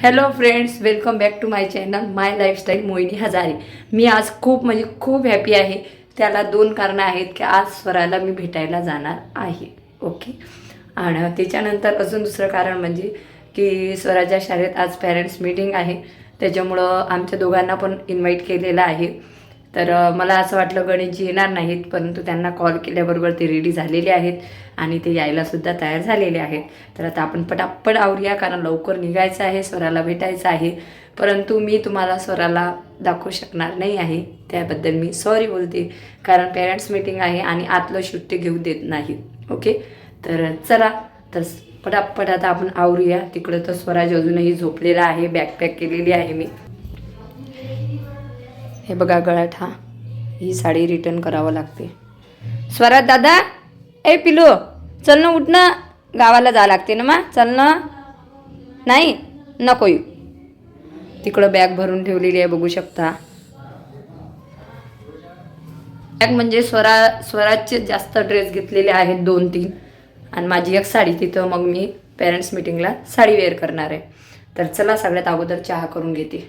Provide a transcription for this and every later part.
Hello friends welcome back to my channel my lifestyle Mohini Hazare मी आज खूप म्हणजे खूप हॅपी आहे. त्याला दोन कारणं आहेत की आज स्वराला मी भेटायला जाणार आहे. ओके आणि त्याच्यानंतर अजून दुसरं कारण म्हणजे की स्वराच्या शाळेत आज पॅरेंट्स मीटिंग आहे. त्याच्यामुळं आमच्या दोघांना पण इन्व्हाइट केलेलं आहे. तर मला असं वाटलं गणेशजी येणार नाहीत परंतु त्यांना कॉल केल्याबरोबर ते रेडी झालेले आहेत आणि ते यायलासुद्धा तयार झालेले आहेत. तर आता आपण पटापट आवरूया कारण लवकर निघायचं आहे स्वराला भेटायचं आहे. परंतु मी तुम्हाला स्वराला दाखवू शकणार नाही आहे त्याबद्दल मी सॉरी बोलते कारण पेरेंट्स मीटिंग आहे आणि आतलं शूट ते घेऊ देत नाहीत ओके तर चला तर पटापट आता आपण आवरूया. तिकडं तर स्वराज अजूनही झोपलेला आहे बॅकपॅक केलेली आहे मी. हे बघा गळ्यात हा. ही साडी रिटर्न करावं लागते. स्वरात दादा ए पिलो चल ना उठ ना गावाला जा लागते ना मा? चल ना नाही नको येऊ. तिकडं बॅग भरून ठेवलेली आहे बघू शकता. बॅग म्हणजे स्वरा स्वराजचे जास्त ड्रेस घेतलेले आहेत दोन तीन. आणि माझी एक साडी तिथं मग मी पेरेंट्स मिटिंगला साडी वेअर करणार आहे. तर चला सगळ्यात अगोदर चहा करून घेते.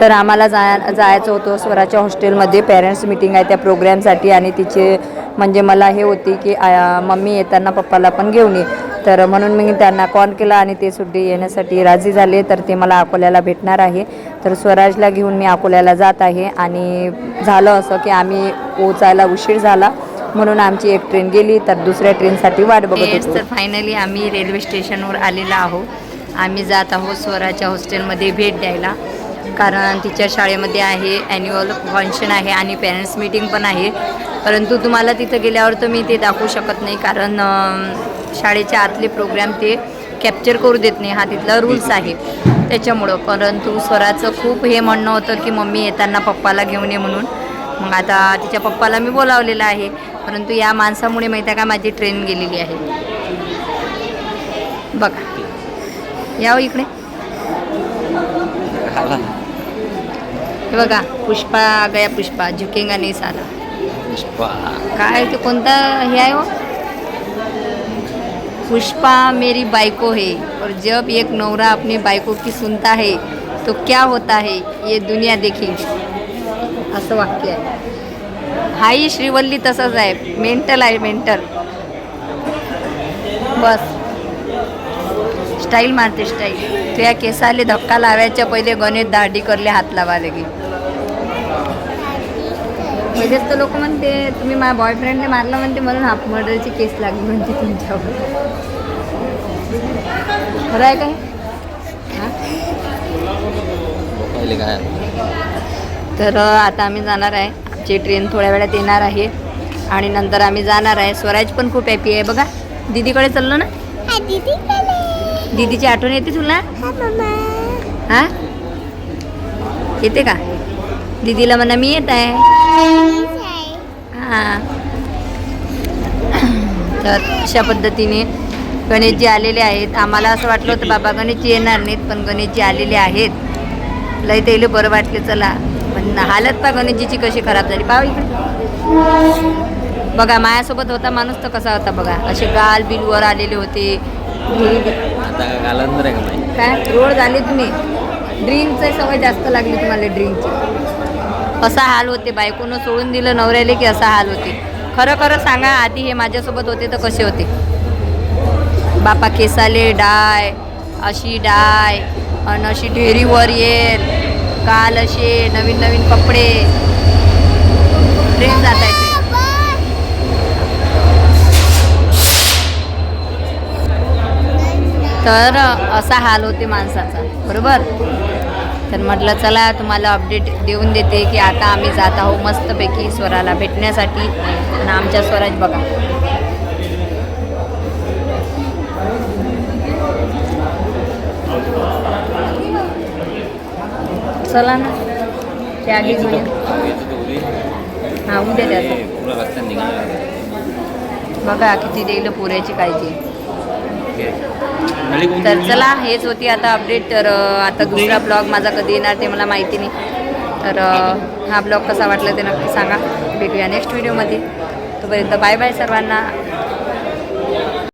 तर आम्हाला जाया जायचं होतं स्वराच्या हॉस्टेलमध्ये. पॅरेंट्स मिटिंग आहे त्या प्रोग्रॅमसाठी आणि तिचे म्हणजे मला हे होती की आ, मम्मी येताना पप्पाला पण घेऊन ये. तर म्हणून मी त्यांना कॉल केला आणि ते सुट्टी येण्यासाठी राजी झाले. तर ते मला अकोल्याला भेटणार आहे. तर स्वराजला घेऊन मी अकोल्याला जात आहे. आणि झालं असं की आम्ही पोचायला उशीर झाला. म्हणून आमची एक ट्रेन गेली. तर दुसऱ्या ट्रेनसाठी वाट बघत होतो. तर फायनली आम्ही रेल्वे स्टेशनवर आलेलो आहोत. आम्ही जात आहोत स्वराच्या हॉस्टेलमध्ये भेट द्यायला. कारण तिच्या शाळेमध्ये आहे ॲन्युअल फंक्शन आहे आणि पेरेंट्स मीटिंग पण आहे. परंतु तुम्हाला तिथं गेल्यावर तर मी ते दाखवू शकत नाही कारण शाळेच्या आतले प्रोग्राम ते कॅप्चर करू देत नाही. हा तिथला रूल्स आहे. त्याच्यामुळं. परंतु स्वराचं खूप हे म्हणणं होतं की मम्मी येताना पप्पाला घेऊन ये म्हणून. मग आता तिच्या पप्पाला मी बोलावलेलं आहे. परंतु या माणसामुळे माहिती आहे का माझी ट्रेन गेलेली आहे. बघा. या इकडे. हे बघा पुष्पा गया पुष्पा झुकेंगा नाही साला पुष्पा. काय ते कोणता हे आहे हो? पुष्पा मेरी बायको है. और जब एक नवरा अपनी बायको की सुनता है तो क्या होता है? ये दुनिया देखेगी. असं वाक्य आहे. हाही श्रीवल्ली तसंच आहे. मेंटल आहे मेंटल बस. स्टाईल मारते स्टाईल. तुझ्या केसाले धक्का लावायच्या पहिले गणेश दाढी करले हात लावा लगे पहिलेच तर लोक म्हणते तुम्ही माझ्या बॉयफ्रेंडने मारलं म्हणते म्हणून हाफ मर्डरची केस लागली म्हणते तुमच्यावर. खरं आहे काय? हा? तर आता आम्ही जाणार आहे. आमची ट्रेन थोड्या वेळात येणार आहे. आणि नंतर आम्ही जाणार आहे. स्वराज पण खूप हॅपी आहे. बघा दीदीकडे चाललो ना? दीदीची आठवण येते तुला? हा येते का? दीदीला म्हणा मी येत आहे. हा. तर अशा पद्धतीने गणेशजी आलेले आहेत. आम्हाला असं वाटलं होतं बाबा गणेशजी येणार नाहीत पण गणेशजी आलेले आहेत. लय त्याला बरं वाटले चला. पण हालत पा गणेशजीची कशी खराब झाली. पाव इकडे. बघा माझ्यासोबत होता माणूस तर कसा होता बघा. असे गाल बिल वर आलेले होते. आता काय घालत रे का माहिती काय? रोड झाली तुम्ही ड्रिंकचं सवय जास्त लागली तुम्हाला ड्रिंकची. असा हाल होते बायकोनं सोडून दिलं नवऱ्याले की असा हाल होते? खरं खरं सांगा आधी हे माझ्यासोबत होते तर कसे होते? बापा केसाले डाय अशी डाय आणि अशी ढेरीवर येल काल असे नवीन नवीन कपडे. ट्रेन जातायचे तर असा हाल होते माणसाचा. बरोबर? तर म्हटलं चला तुम्हाला अपडेट देऊन देते की आता आम्ही जात आहोत मस्तपैकी स्वराला भेटण्यासाठी आणि आमच्या स्वराज बघा. चला ना ते आधी हां उद्या बघा किती देईल पुऱ्याची काळजी. कोणती? तर चला हेच होती आता अपडेट तर आता दुसरा ब्लॉग माझा कधी येणार ते मला माहिती नाही. तर हा ब्लॉग कसा वाटला ते नक्की सांगा. भेटूया नेक्स्ट व्हिडिओमध्ये तोपर्यंत बाय बाय सर्वांना.